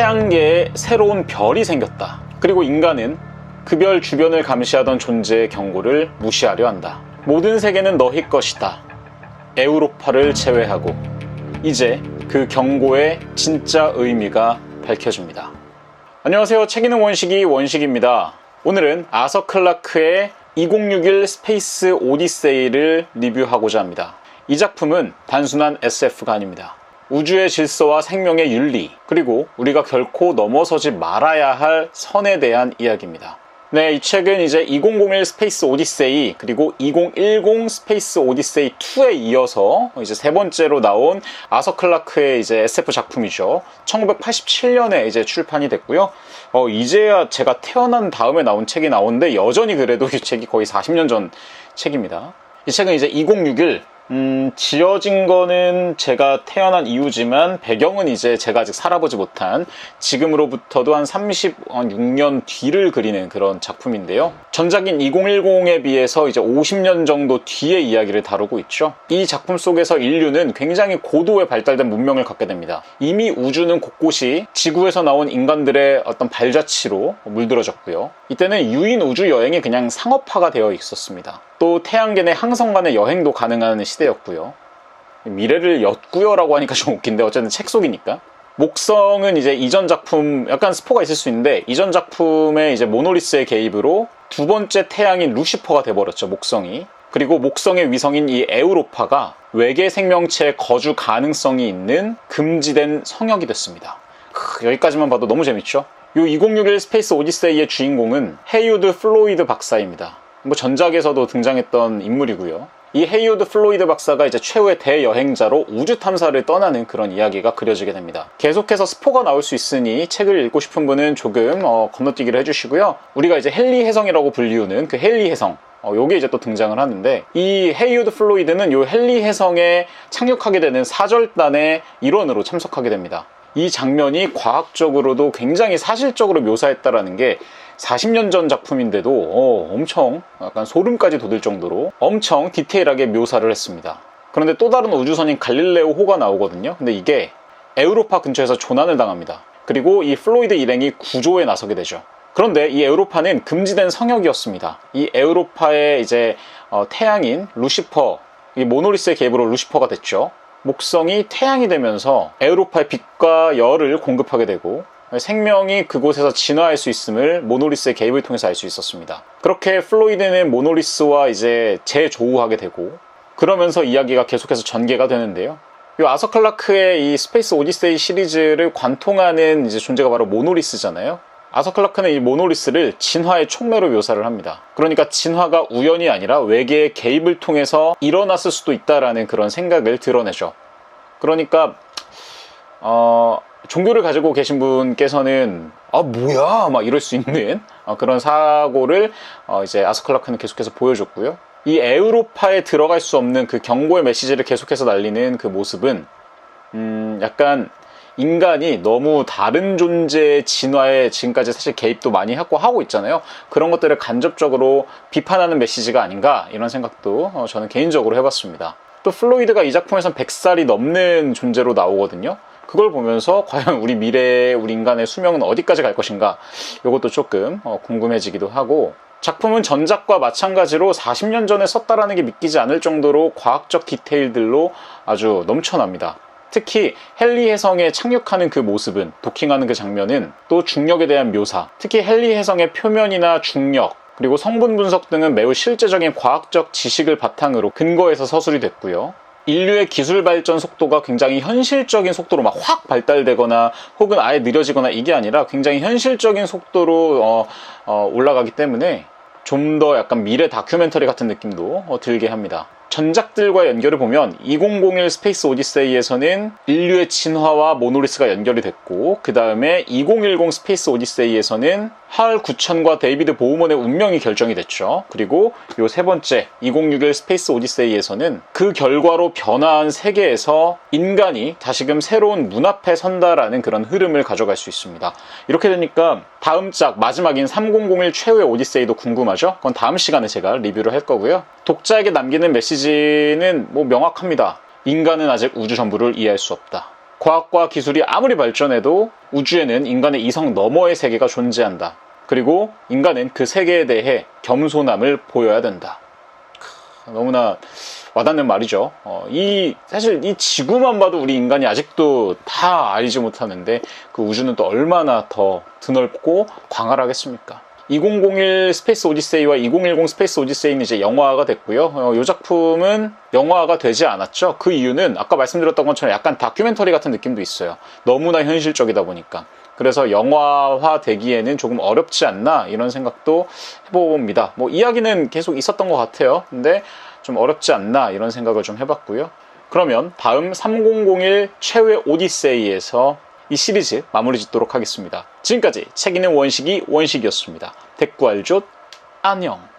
태양계에 새로운 별이 생겼다. 그리고 인간은 그 별 주변을 감시하던 존재의 경고를 무시하려 한다. 모든 세계는 너희 것이다. 에우로파를 제외하고 이제 그 경고의 진짜 의미가 밝혀집니다. 안녕하세요. 책 읽는 원식이 원식입니다. 오늘은 아서 클라크의 2061 스페이스 오디세이를 리뷰하고자 합니다. 이 작품은 단순한 SF가 아닙니다. 우주의 질서와 생명의 윤리, 그리고 우리가 결코 넘어서지 말아야 할 선에 대한 이야기입니다. 네, 이 책은 이제 2001 스페이스 오디세이 그리고 2010 스페이스 오디세이 2에 이어서 이제 세 번째로 나온 아서 클라크의 이제 SF 작품이죠. 1987년에 이제 출판이 됐고요. 어, 이제야 제가 태어난 다음에 나온 책이 나오는데 여전히 그래도 이 책이 거의 40년 전 책입니다. 이 책은 이제 2061 음, 지어진 거는 제가 태어난 이후지만 배경은 이제 제가 아직 살아보지 못한 지금으로부터도 한 36년 뒤를 그리는 그런 작품인데요. 전작인 2010에 비해서 이제 50년 정도 뒤의 이야기를 다루고 있죠. 이 작품 속에서 인류는 굉장히 고도의 발달된 문명을 갖게 됩니다. 이미 우주는 곳곳이 지구에서 나온 인간들의 어떤 발자취로 물들어졌고요. 이때는 유인 우주 여행이 그냥 상업화가 되어 있었습니다. 또 태양계 내 항성 간의 여행도 가능한 시대였고요. 미래를 엿구요라고 하니까 좀 웃긴데 어쨌든 책 속이니까. 목성은 이제 이전 작품 약간 스포가 있을 수 있는데 이전 작품의 이제 모노리스의 개입으로 두 번째 태양인 루시퍼가 돼버렸죠 목성이 그리고 목성의 위성인 이 에우로파가 외계 생명체의 거주 가능성이 있는 금지된 성역이 됐습니다. 크, 여기까지만 봐도 너무 재밌죠? 이 2061 스페이스 오디세이의 주인공은 헤이우드 플로이드 박사입니다. 뭐 전작에서도 등장했던 인물이고요. 이 헤이우드 플로이드 박사가 이제 최후의 대여행자로 우주 탐사를 떠나는 그런 이야기가 그려지게 됩니다. 계속해서 스포가 나올 수 있으니 책을 읽고 싶은 분은 조금 어, 건너뛰기를 해주시고요. 우리가 이제 헨리 해성이라고 불리우는 그 헨리 해성 어, 요게 이제 또 등장을 하는데 이 헤이우드 플로이드는 요 헨리 해성에 착륙하게 되는 사절단의 일원으로 참석하게 됩니다. 이 장면이 과학적으로도 굉장히 사실적으로 묘사했다라는 게 40년 전 작품인데도 어, 엄청 약간 소름까지 돋을 정도로 엄청 디테일하게 묘사를 했습니다. 그런데 또 다른 우주선인 갈릴레오 호가 나오거든요. 근데 이게 에우로파 근처에서 조난을 당합니다. 그리고 이 플로이드 일행이 구조에 나서게 되죠. 그런데 이 에우로파는 금지된 성역이었습니다. 이 에우로파의 이제 어, 태양인 루시퍼, 이 모노리스의 개입으로 루시퍼가 됐죠. 목성이 태양이 되면서 에우로파의 빛과 열을 공급하게 되고 생명이 그곳에서 진화할 수 있음을 모노리스의 개입을 통해서 알 수 있었습니다. 그렇게 플로이드는 모노리스와 이제 재조우하게 되고 그러면서 이야기가 계속해서 전개가 되는데요. 이 아서 클라크의 이 스페이스 오디세이 시리즈를 관통하는 이제 존재가 바로 모노리스잖아요. 아서 클라크는 이 모노리스를 진화의 촉매로 묘사를 합니다. 그러니까 진화가 우연이 아니라 외계의 개입을 통해서 일어났을 수도 있다라는 그런 생각을 드러내죠. 그러니까 어, 종교를 가지고 계신 분께서는 아 뭐야 막 이럴 수 있는 어, 그런 사고를 어, 이제 아스클라크는 계속해서 보여줬고요. 이 에우로파에 들어갈 수 없는 그 경고의 메시지를 계속해서 날리는 그 모습은 음, 약간 인간이 너무 다른 존재의 진화에 지금까지 사실 개입도 많이 하고 하고 있잖아요. 그런 것들을 간접적으로 비판하는 메시지가 아닌가 이런 생각도 어, 저는 개인적으로 해봤습니다. 또 플로이드가 이 작품에선 100살이 넘는 존재로 나오거든요. 그걸 보면서 과연 우리 미래의 우리 인간의 수명은 어디까지 갈 것인가 이것도 조금 어, 궁금해지기도 하고 작품은 전작과 마찬가지로 40년 전에 썼다라는 게 믿기지 않을 정도로 과학적 디테일들로 아주 넘쳐납니다. 특히 헨리 해성에 착륙하는 그 모습은 도킹하는 그 장면은 또 중력에 대한 묘사 특히 헨리 해성의 표면이나 중력 그리고 성분 분석 등은 매우 실제적인 과학적 지식을 바탕으로 근거해서 서술이 됐고요. 인류의 기술 발전 속도가 굉장히 현실적인 속도로 막 확 발달되거나 혹은 아예 느려지거나 이게 아니라 굉장히 현실적인 속도로 어, 어, 올라가기 때문에 좀 더 약간 미래 다큐멘터리 같은 느낌도 어, 들게 합니다. 전작들과 연결을 보면 2001 스페이스 오디세이에서는 인류의 진화와 모노리스가 연결이 됐고 그 다음에 2010 스페이스 오디세이에서는 할 구천과 데이비드 보우먼의 운명이 결정이 됐죠. 그리고 요 세 번째 2061 스페이스 오디세이에서는 그 결과로 변화한 세계에서 인간이 다시금 새로운 문 앞에 선다라는 그런 흐름을 가져갈 수 있습니다. 이렇게 되니까 다음 작 마지막인 3001 최후의 오디세이도 궁금하죠? 그건 다음 시간에 제가 리뷰를 할 거고요. 독자에게 남기는 메시지 는 뭐 명확합니다. 인간은 아직 우주 전부를 이해할 수 없다. 과학과 기술이 아무리 발전해도 우주에는 인간의 이성 너머의 세계가 존재한다. 그리고 인간은 그 세계에 대해 겸손함을 보여야 된다. 크, 너무나 와닿는 말이죠. 어, 이 사실 이 지구만 봐도 우리 인간이 아직도 다 알지 못하는데 그 우주는 또 얼마나 더 드넓고 광활하겠습니까? 2001 스페이스 오디세이와 2010 스페이스 오디세이는 이제 영화가 됐고요. 어, 이 작품은 영화가 되지 않았죠. 그 이유는 아까 말씀드렸던 것처럼 약간 다큐멘터리 같은 느낌도 있어요. 너무나 현실적이다 보니까. 그래서 영화화 되기에는 조금 어렵지 않나 이런 생각도 해봅니다. 뭐 이야기는 계속 있었던 것 같아요. 근데 좀 어렵지 않나 이런 생각을 좀 해봤고요. 그러면 다음 3001 최후의 오디세이에서 이 시리즈 마무리 짓도록 하겠습니다. 지금까지 책 읽는 원식이 원식이었습니다. 대꾸알조 안녕.